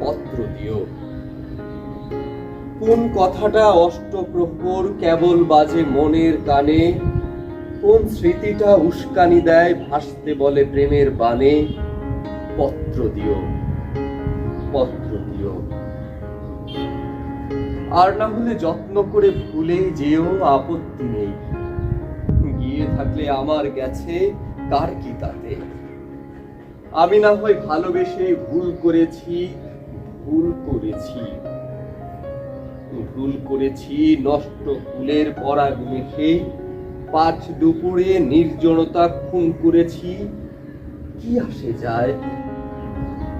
পত্র দিও। কোন কথাটা অষ্টপ্রহর কেবল বাজে মনের কানে? কোন স্মৃতিটা উস্কানি দেয় ভাসতে বলে প্রেমের বানে পত্র দিও পত্র দিও। আর না হলে যত্ন করে ভুলে যেও, আপত্তি নেই। গিয়ে থাকলে আমার গেছে, কার কি তাতে? আমি না হয় ভালোবেসে ভুল করেছি ভুল করেছি। ভুল করেছি, নষ্ট ফুলের পরাগ মেখে পাঁচ দুপুরে নির্জনতা খুন করেছি। কি আসে যায়?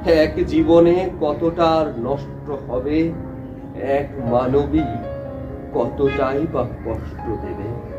এক জীবনে কতটা নষ্ট হবে? এক মানবী কতটাই বা কষ্ট দেবে?